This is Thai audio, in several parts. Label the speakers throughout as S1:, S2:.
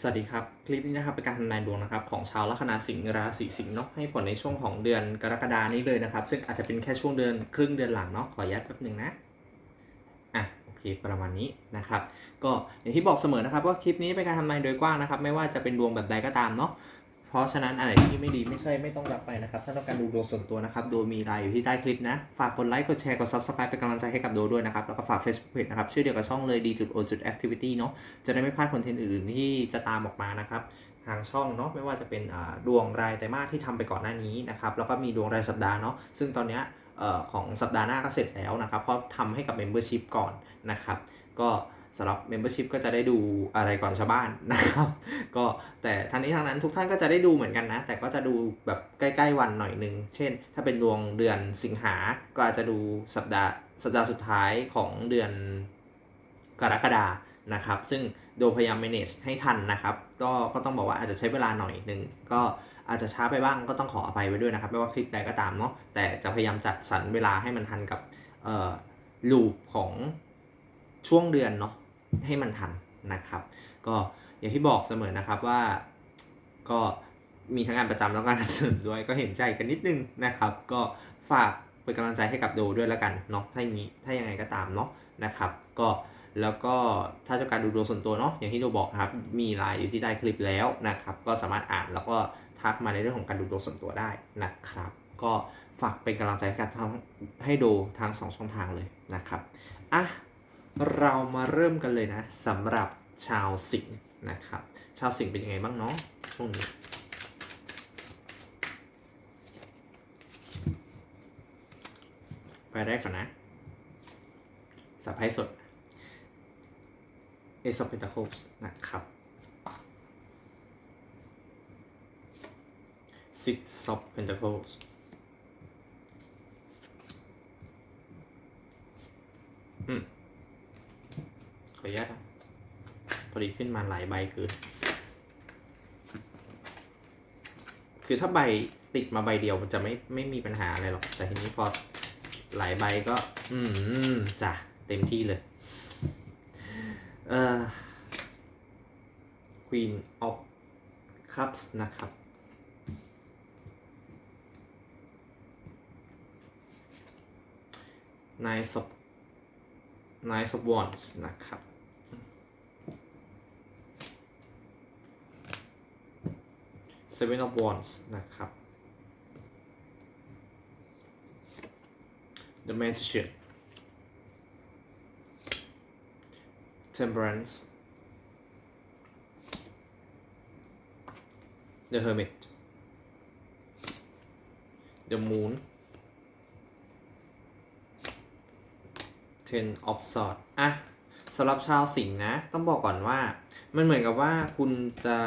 S1: สวัสดีครับ คลิปนี้นะครับเป็นการทำนายดวงนะครับของชาวลัคนาสิงห์ราศีสิงห์เนาะให้ผลในช่วงของเดือนกรกฎานี้เลยนะครับ ซึ่งอาจจะเป็นแค่ช่วงเดือนครึ่งเดือนหลังเนาะขออนุญาตแป๊บหนึ่งนะอะโอเคประมาณนี้นะครับ ก็อย่างที่บอกเสมอนะครับว่าคลิปนี้เป็นการทำนายโดยกว้างนะครับ ไม่ว่าจะเป็นดวงแบบใดก็ตามเนาะ เพราะฉะนั้นอะไรที่ไม่ดีไม่ใช่ไม่ต้องรับไปนะครับ ถ้าต้องการดูดวงส่วนตัวนะครับ โดยมีรายอยู่ที่ใต้คลิปนะ ฝากกดไลค์ กดแชร์ กด subscribe เป็นกำลังใจให้กับโดด้วยนะครับ แล้วก็ฝาก Facebook Page นะครับ ชื่อเดียวกับช่องเลยดีจุดโอจุด activity เนาะ จะได้ไม่พลาดคอนเทนต์อื่นๆที่จะตามออกมานะครับ ทางช่องเนาะ ไม่ว่าจะเป็นดวงรายไตรมาสที่ทำไปก่อนหน้านี้นะครับ แล้วก็มีดวงรายสัปดาห์เนาะ ซึ่งตอนเนี้ยของสัปดาห์หน้าก็เสร็จแล้วนะครับ เพราะทำให้กับ Membership ก่อนนะครับ ก็ สำหรับ Membership ก็จะได้ดูอะไรก่อนชาวบ้านนะครับ ก็แต่ทั้งนี้ทั้งนั้นทุกท่านก็จะได้ดูเหมือนกันนะ แต่ก็จะดูแบบใกล้ๆวันหน่อยหนึ่งเช่น ถ้าเป็นดวงเดือนสิงหา ก็อาจจะดูสัปดาห์สัปดาห์สุดท้ายของเดือนกรกฎานะครับ ซึ่งโดยพยายาม manage ให้ทันนะครับ ก็ก็ต้องบอกว่าอาจจะใช้เวลาหน่อยหนึ่งก็อาจจะช้าไปบ้างก็ต้องขออภัยไว้ด้วยนะครับ ไม่ว่าคลิปใดก็ตามเนาะแต่จะพยายามจัดสรรเวลาให้มันทันกับเอ่อลูปของช่วงเดือนเนาะ ให้มันทันนะครับ ก็อย่างที่บอกเสมอนะครับว่าก็มีทั้งงานประจำแล้วก็งานเสริมด้วยก็เห็นใจกันนิดนึงนะครับ ก็ฝากเป็นกำลังใจให้กับโดด้วยแล้วกันเนาะถ้าอย่างนี้ถ้ายังไงก็ตามเนาะนะครับ ก็แล้วก็ถ้าต้องการดูดวงส่วนตัวเนาะอย่างที่โดบอกครับมีไลน์อยู่ที่ใต้คลิปแล้วนะครับ ก็สามารถอ่านแล้วก็ทักมาในเรื่องของการดูดวงส่วนตัวได้นะครับ ก็ฝากเป็นกำลังใจให้กับทั้งให้ดูทางสองช่องทางเลยนะครับอะ เรามาเริ่มกันเลยนะสำหรับชาวสิงห์นะครับ ชาวสิงห์เป็นยังไงบ้างเนาะช่วงนี้ไปแรกก่อนนะสับไพ่สด Ace of Pentacles นะครับ Six of Pentacles อืม ออนุญาตนะพอดีขึ้นมาหลายใบเกินคือถ้าใบติดมาใบเดียวมันจะไม่ไม่มีปัญหาอะไรหรอก แต่ทีนี้พอหลายใบก็ อืมจ้ะเต็มที่เลย เอ่อ Queen of Cups นะครับ Nine of Nine of Wands นะครับ Seven of Wands นะครับ The Magician Temperance The Hermit The Moon Ten of Swords อะสำหรับชาวสิงห์นะ ต้องบอกก่อนว่า มันเหมือนกับว่าคุณจะ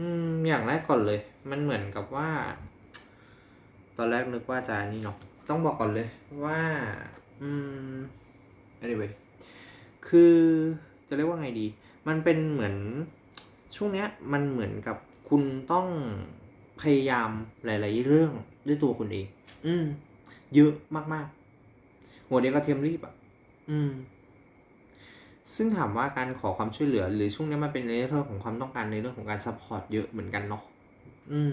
S1: อืมอย่างแรกก่อนเลย มันเหมือนกับว่า ตอนแรกนึกว่าจะนี่เนาะต้องบอกก่อนเลยว่า อืม anyway คือจะเรียกว่าไงดี มันเป็นเหมือนช่วงเนี้ย มันเหมือนกับคุณต้องพยายามหลาย ๆ เรื่องด้วยตัวคุณเอง อืม เยอะมาก ๆ หัวเดียวกระเทียมรีบอะ อืม ซึ่งถามว่าการขอความช่วยเหลือ หรือช่วงนี้มันเป็นในเรื่องของความต้องการในเรื่องของการซัพพอร์ตเยอะเหมือนกันเนาะอืม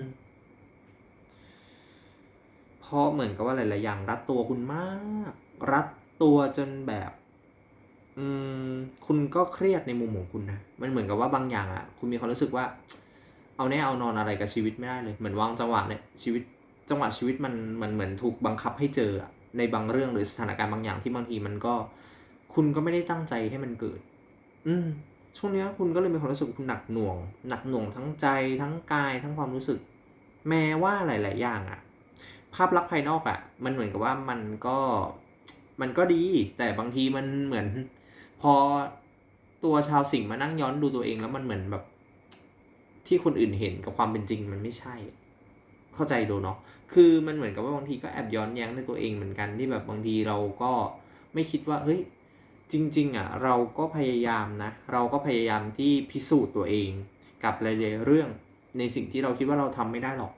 S1: เพราะเหมือนกับว่าหลาย ๆ อย่างรัดตัวคุณมาก รัดตัวจนแบบ อืม คุณก็เครียดในมุมของคุณนะมันเหมือนกับว่าบางอย่างอะ่ะ คุณมีความรู้สึกว่า เอาแน่เอานอนอะไรกับชีวิตไม่ได้เลย เหมือนวางจังหวะเนี่ยชีวิต จังหวะชีวิตมันมันเหมือนถูกบังคับให้เจออะในบางเรื่องหรือสถานการณ์บางอย่างที่บางทีมันก็ คุณก็ไม่ได้ตั้งใจให้มันเกิด อืม ช่วงเนี้ยคุณก็เลยมีความรู้สึกคุณหนักหน่วง หนักหน่วงทั้งใจทั้งกายทั้งความรู้สึก แม้ว่าหลาย ๆ อย่างอะภาพลักษณ์ภายนอกอะมันเหมือนกับว่ามันก็มันก็ดี แต่บางทีมันเหมือน พอตัวชาวสิงห์มานั่งย้อนดูตัวเองแล้วมันเหมือนแบบ ที่คนอื่นเห็นกับความเป็นจริงมันไม่ใช่ เข้าใจดูเนาะคือมันเหมือนกับว่าบางทีก็แอบย้อนแย้งในตัวเองเหมือนกันที่แบบบางทีเราก็ไม่คิดว่าเฮ้ย จริงๆอะเราก็พยายามนะเราก็พยายามที่พิสูจน์ตัวเองกับหลายๆเรื่องในสิ่งที่เราคิดว่าเราทำไม่ได้หรอก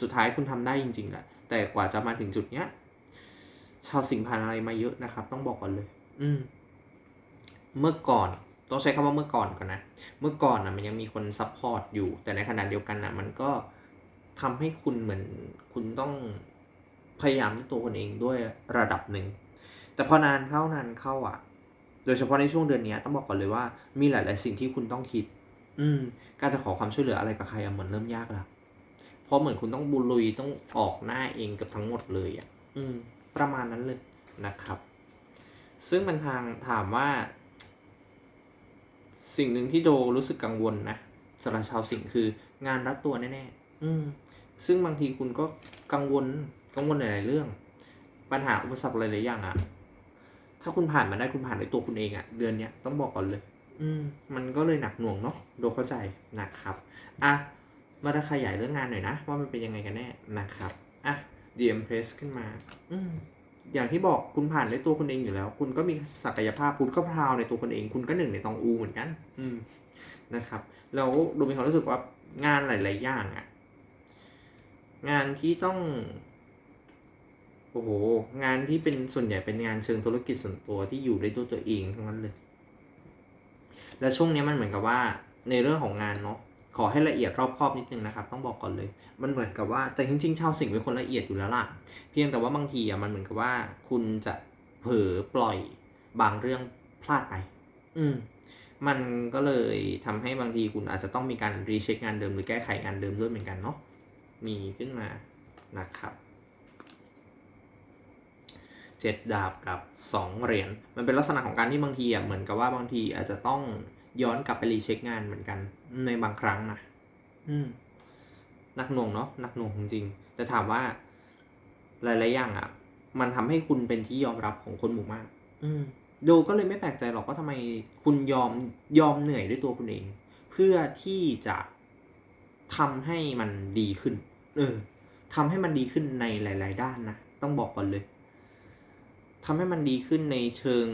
S1: สุดท้ายคุณทำได้จริงๆแหละแต่กว่าจะมาถึงจุดเนี้ยชาวสิงห์ผ่านอะไรมาเยอะนะครับ ต้องบอกก่อนเลย อืม เมื่อก่อนต้องใช้คำว่าเมื่อก่อนก่อนนะ เมื่อก่อนนะมันยังมีคนซัพพอร์ตอยู่ แต่ในขณะเดียวกันนะมันก็ทำให้คุณเหมือนคุณต้องพยายามตัวคนเองด้วยระดับหนึ่ง แต่พอนานเข้านานเข้าอะ โดยเฉพาะในช่วงเดือนนี้ต้องบอกก่อนเลยว่ามีหลาย ๆ สิ่งที่คุณต้องคิด อืม การจะขอความช่วยเหลืออะไรกับใครอะเหมือนเริ่มยากแล้วเพราะเหมือนคุณต้องบุลุยต้องออกหน้าเองกับทั้งหมดเลยอะ อืม ประมาณนั้นเลยนะครับ ซึ่งมันทางถามว่า สิ่งหนึ่งที่โดรู้สึกกังวลนะสำหรับชาวสิงห์คืองานรัดตัวแน่ๆอืม ซึ่งบางทีคุณก็กังวลกังวลหลายๆเรื่อง ปัญหาอุปสรรคหลายๆอย่างอะ ถ้าคุณผ่านมาได้คุณผ่านด้วยตัวคุณเองอะเดือนเนี้ยต้องบอกก่อนเลย อืม มันก็เลยหนักหน่วงเนาะโดเข้าใจนะครับอะมาขยายเรื่องงานหน่อยนะ ว่ามันเป็นยังไงกันแน่นะครับอะ The Empress ขึ้นมา อืมอย่างที่บอกคุณผ่านด้วยตัวคุณเองอยู่แล้ว คุณก็มีศักยภาพคุณก็พราวในตัวคุณเอง คุณก็หนึ่งในตองอูเหมือนกัน อืมนะครับแล้วดูมีความรู้สึกว่างานหลาย ๆ อย่างอะงานที่ต้อง โอ้โห งานที่เป็นส่วนใหญ่เป็นงานเชิงธุรกิจส่วนตัวที่อยู่ได้ด้วยตัวเองทั้งนั้นเลย และช่วงนี้มันเหมือนกับว่าในเรื่องของงานเนาะขอให้ละเอียดรอบคอบนิดนึงนะครับต้องบอกก่อนเลย มันเหมือนกับว่าแต่จริงๆชาวสิงห์เป็นคนละเอียดอยู่แล้วล่ะ เพียงแต่ว่าบางทีอะมันเหมือนกับว่า คุณจะเผลอปล่อยบางเรื่องพลาดไป อืม มันก็เลยทำให้บางทีคุณอาจจะต้องมีการรีเช็คงานเดิมหรือแก้ไขงานเดิมด้วยเหมือนกันเนาะมีขึ้นมานะครับ เจ็ดดาบกับสองเหรียญ มันเป็นลักษณะของการที่บางทีอะเหมือนกับว่าบางทีอาจจะต้องย้อนกลับไปรีเช็คงานเหมือนกันในบางครั้งนะอืมหนักหน่วงเนาะหนักหน่วงจริงๆแต่ถามว่า หลายๆอย่างอะ มันทำให้คุณเป็นที่ยอมรับของคนหมู่มาก อืมโดก็เลยไม่แปลกใจหรอกว่าทำไมคุณยอมยอมเหนื่อยด้วยตัวคุณเอง เพื่อที่จะทำให้มันดีขึ้น เออทำให้มันดีขึ้นในหลาย ๆ ด้านนะ ต้องบอกก่อนเลย ทำให้มันดีขึ้นในเชิง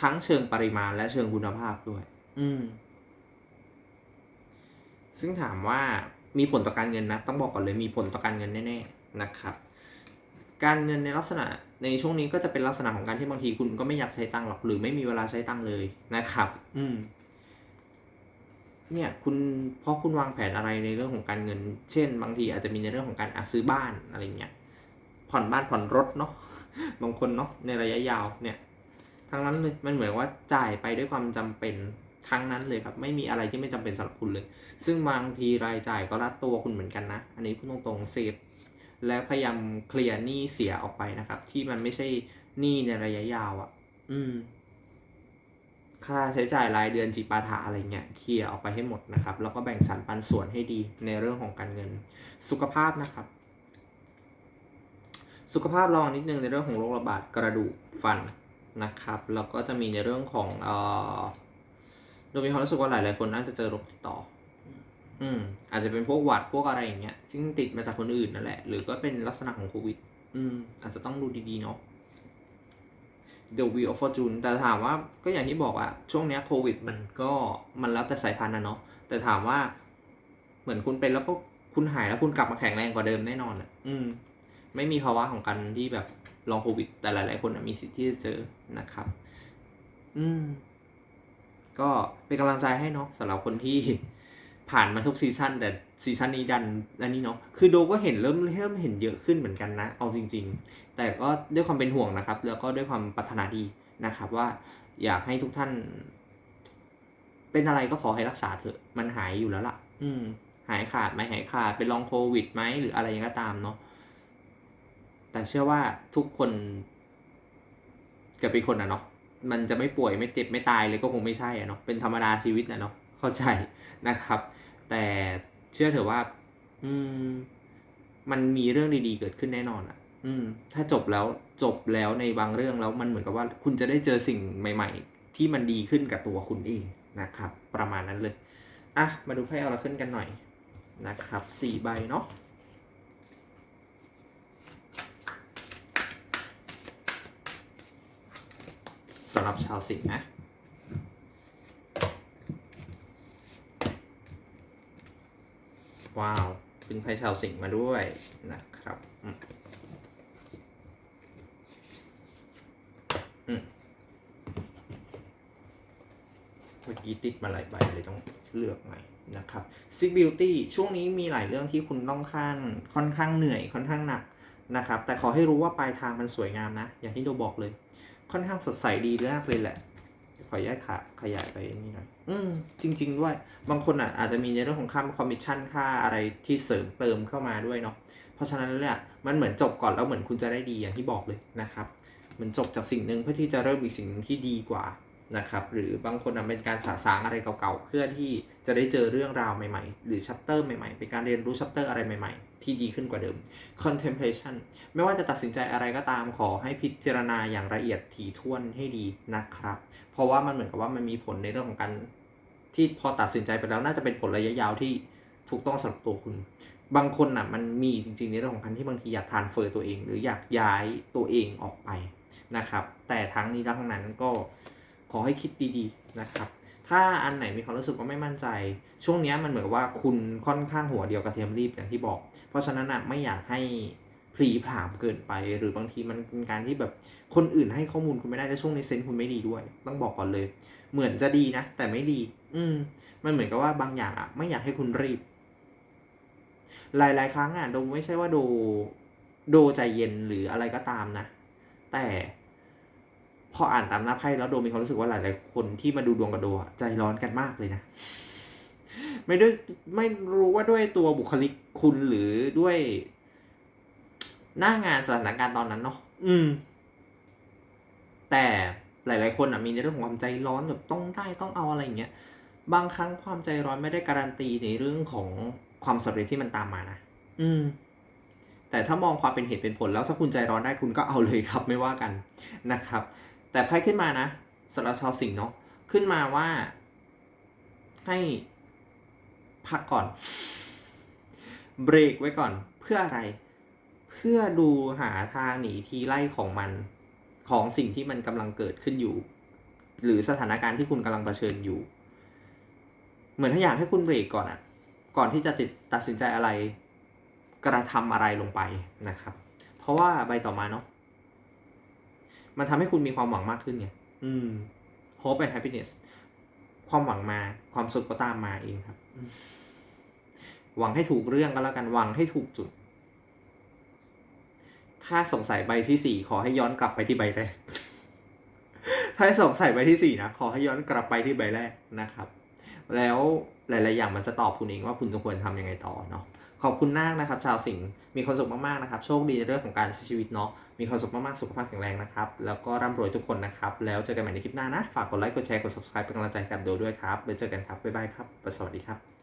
S1: ทั้งเชิงปริมาณและเชิงคุณภาพด้วย อืม ซึ่งถามว่ามีผลต่อการเงินนะ ต้องบอกก่อนเลยมีผลต่อการเงินแน่ๆนะครับ การเงินในลักษณะในช่วงนี้ก็จะเป็นลักษณะของการที่บางทีคุณก็ไม่อยากใช้ตังค์หรอกหรือไม่มีเวลาใช้ตังค์เลยนะครับ อืม เนี่ยคุณเพราะคุณวางแผนอะไรในเรื่องของการเงิน เช่น บางทีอาจจะมีในเรื่องของการอซื้อบ้านอะไรเงี้ย ผ่อนบ้านผ่อนรถเนาะบางคนเนาะในระยะยาวเนี่ยทั้งนั้นเลยมันเหมือนว่าจ่ายไปด้วยความจำเป็นทั้งนั้นเลยครับ ไม่มีอะไรที่ไม่จำเป็นสำหรับคุณเลย ซึ่งบางทีรายจ่ายก็รัดตัวคุณเหมือนกันนะ อันนี้พูดตรงๆเซฟและพยายามเคลียร์หนี้เสียออกไปนะครับ ที่มันไม่ใช่หนี้ในระยะยาวอะ่ะ อืม ค่าใช้จ่ายรายเดือนจิปาถะอะไรเงี้ยเคลียร์ออกไปให้หมดนะครับ แล้วก็แบ่งสรรปันส่วนให้ดีในเรื่องของการเงิน สุขภาพนะครับ สุขภาพระวังนิดนึงในเรื่องของโรคระบาดกระดูกฟันนะครับ แล้วก็จะมีในเรื่องของเอ่อโดยมีความรู้สึกว่าหลายๆคนน่าจะเจอโรคติดต่อ อืม อาจจะเป็นพวกหวัดพวกอะไรอย่างเงี้ยซึ่งติดมาจากคนอื่นนั่นแหละ หรือก็เป็นลักษณะของโควิด อืม อาจจะต้องดูดีๆเนาะ The Wheel of Fortune แต่ถามว่าก็อย่างที่บอกอะช่วงเนี้ยโควิดมันก็มันแล้วแต่สายพันธุ์นะเนาะแต่ถามว่าเหมือนคุณเป็นแล้วก็คุณหายแล้วคุณกลับมาแข็งแรงกว่าเดิมแน่นอนอะอืม ไม่มีภาวะของการที่แบบลองโควิด แต่หลาย ๆ คนมีสิทธิ์ที่จะเจอนะครับ อืม ก็เป็นกำลังใจให้เนาะสำหรับคนที่ผ่านมาทุกซีซั่นแต่ซีซั่นนี้ดันอันนี้เนาะคือโดก็เห็นเริ่มเริ่มเห็นเยอะขึ้นเหมือนกันนะ เอาจริง ๆ แต่ก็ด้วยความเป็นห่วงนะครับ แล้วก็ด้วยความปรารถนาดีนะครับว่าอยากให้ทุกท่าน เป็นอะไรก็ขอให้รักษาเถอะ มันหายอยู่แล้วล่ะ อืม หายขาดไหมหายขาดเป็นลองโควิดไหมหรืออะไรยังก็ตามเนาะ แต่เชื่อว่าทุกคนเกิดเป็นคนอะเนาะมันจะไม่ป่วยไม่เจ็บไม่ตายเลยก็คงไม่ใช่อะเนาะเป็นธรรมดาชีวิตนะเนาะเข้าใจนะครับ แต่เชื่อเถอะว่า อืม มันมีเรื่องดีๆ เกิดขึ้นแน่นอนอะอืม ถ้าจบแล้วจบแล้วในบางเรื่องแล้วมันเหมือนกับว่า คุณจะได้เจอสิ่งใหม่ ๆ ที่มันดีขึ้นกับตัวคุณเองนะครับ ประมาณนั้นเลยอะมาดูไพ่เอาละขึ้นกันหน่อยนะครับสี่ใบเนาะ หรับชาวสิงห์นะว้าวเป็นไพ่ชาวสิงห์มาด้วยนะครับอืมเมื่อกี้ติดมาหลายใบเลยต้องเลือกใหม่นะครับ Sick Beauty ช่วงนี้มีหลายเรื่องที่คุณต้องข้างค่อนข้างเหนื่อยค่อนข้างหนักนะครับ แต่ขอให้รู้ว่าปลายทางมันสวยงามนะ อย่างที่โดบอกเลย ค่อนข้างสดใสดีมากเลยแหละ ขออนุญาตขาขยายไปนี่หน่อย อืม จริง ๆ ด้วย บางคนอะอาจจะมีในเรื่องของค่าคอมมิชชั่นค่าอะไรที่เสริมเติมเข้ามาด้วยเนาะ เพราะฉะนั้นเนี่ยมันเหมือนจบก่อนแล้วเหมือนคุณจะได้ดีอย่างที่บอกเลยนะครับเหมือนจบจากสิ่งหนึ่งเพื่อที่จะเริ่มอีกสิ่งหนึ่งที่ดีกว่า นะครับหรือบางคนเป็นการสะสางอะไรเก่าๆ เพื่อที่จะได้เจอเรื่องราวใหม่ๆ หรือชัปเตอร์ใหม่ๆ เป็นการเรียนรู้ชัปเตอร์อะไรใหม่ๆ ที่ดีขึ้นกว่าเดิม contemplation ไม่ว่าจะตัดสินใจอะไรก็ตามขอให้พิจารณาอย่างละเอียดถี่ถ้วนให้ดีนะครับ เพราะว่ามันเหมือนกับว่ามันมีผลในเรื่องของการที่พอตัดสินใจไปแล้วน่าจะเป็นผลระยะยาวที่ถูกต้องสำหรับตัวคุณ บางคนน่ะมันมีจริงๆในเรื่องของการที่บางทีอยากทานเฟอร์ตัวเอง หรืออยากย้ายตัวเองออกไปนะครับ แต่ทั้งนี้ทั้งนั้นก็ ขอให้คิดดีๆนะครับ ถ้าอันไหนมีความรู้สึกว่าไม่มั่นใจ ช่วงนี้มันเหมือนกับว่าคุณค่อนข้างหัวเดียวกับเทียมรีบอย่างที่บอก เพราะฉะนั้นอะไม่อยากให้พลีผามเกินไป หรือบางทีมันเป็นการที่แบบคนอื่นให้ข้อมูลคุณไม่ได้และช่วงนี้เซนส์คุณไม่ดีด้วย ต้องบอกก่อนเลย เหมือนจะดีนะ แต่ไม่ดี อืม มันเหมือนกับว่าบางอย่างอะไม่อยากให้คุณรีบ หลาย ๆ ครั้งอะโดไม่ใช่ว่าโดโดใจเย็นหรืออะไรก็ตามนะ แต่ พออ่านตามหน้าไพ่แล้วโดมีความรู้สึกว่าหลายๆ คนที่มาดูดวงกับโดอะใจร้อนกันมากเลยนะ ไม่ด้วยไม่รู้ว่าด้วยตัวบุคลิกคุณหรือด้วยหน้างานสถานการณ์ตอนนั้นเนาะอืม แต่หลาย ๆ คนอะมีในเรื่องของความใจร้อนแบบต้องได้ต้องเอาอะไรอย่างเงี้ยบางครั้งความใจร้อนไม่ได้การันตีในเรื่องของความสำเร็จที่มันตามมานะอืม แต่ถ้ามองความเป็นเหตุเป็นผลแล้วถ้าคุณใจร้อนได้คุณก็เอาเลยครับไม่ว่ากันนะครับ แต่ไพ่ขึ้นมานะสำหรับชาวสิงห์เนาะขึ้นมาว่า ให้พักก่อน เบรกไว้ก่อนเพื่ออะไร เพื่อดูหาทางหนีทีไล่ของมันของสิ่งที่มันกำลังเกิดขึ้นอยู่ หรือสถานการณ์ที่คุณกำลังเผชิญอยู่ เหมือนถ้าอยากให้คุณเบรกก่อนอะก่อนที่จะติดตัดสินใจอะไร กระทำอะไรลงไปนะครับ เพราะว่าใบต่อมาเนาะ มันทำให้คุณมีความหวังมากขึ้นไงอืม hope and happiness ความหวังมาความสุขก็ตามมาเองครับอืมหวังให้ถูกเรื่องก็แล้วกันหวังให้ถูกจุด ถ้าสงสัยใบที่สี่ขอให้ย้อนกลับไปที่ใบแรก ถ้าสงสัยใบที่สี่นะขอให้ย้อนกลับไปที่ใบแรกนะครับ แล้วหลาย ๆ อย่างมันจะตอบคุณเองว่าคุณจะควรทำยังไงต่อเนาะขอบคุณมากนะครับ ชาวสิงห์มีความสุขมาก ๆ นะครับ โชคดีในเรื่องของการใช้ชีวิตเนาะ มีความสุขมากๆ สุขภาพแข็งแรงนะครับ แล้วก็ร่ำรวยทุกคนนะครับ แล้วเจอกันใหม่ในคลิปหน้านะ ฝากกดไลค์ กดแชร์ กด subscribe เป็นกำลังใจกับโดด้วยครับไว้เจอกันครับ บ๊ายบายครับ สวัสดีครับ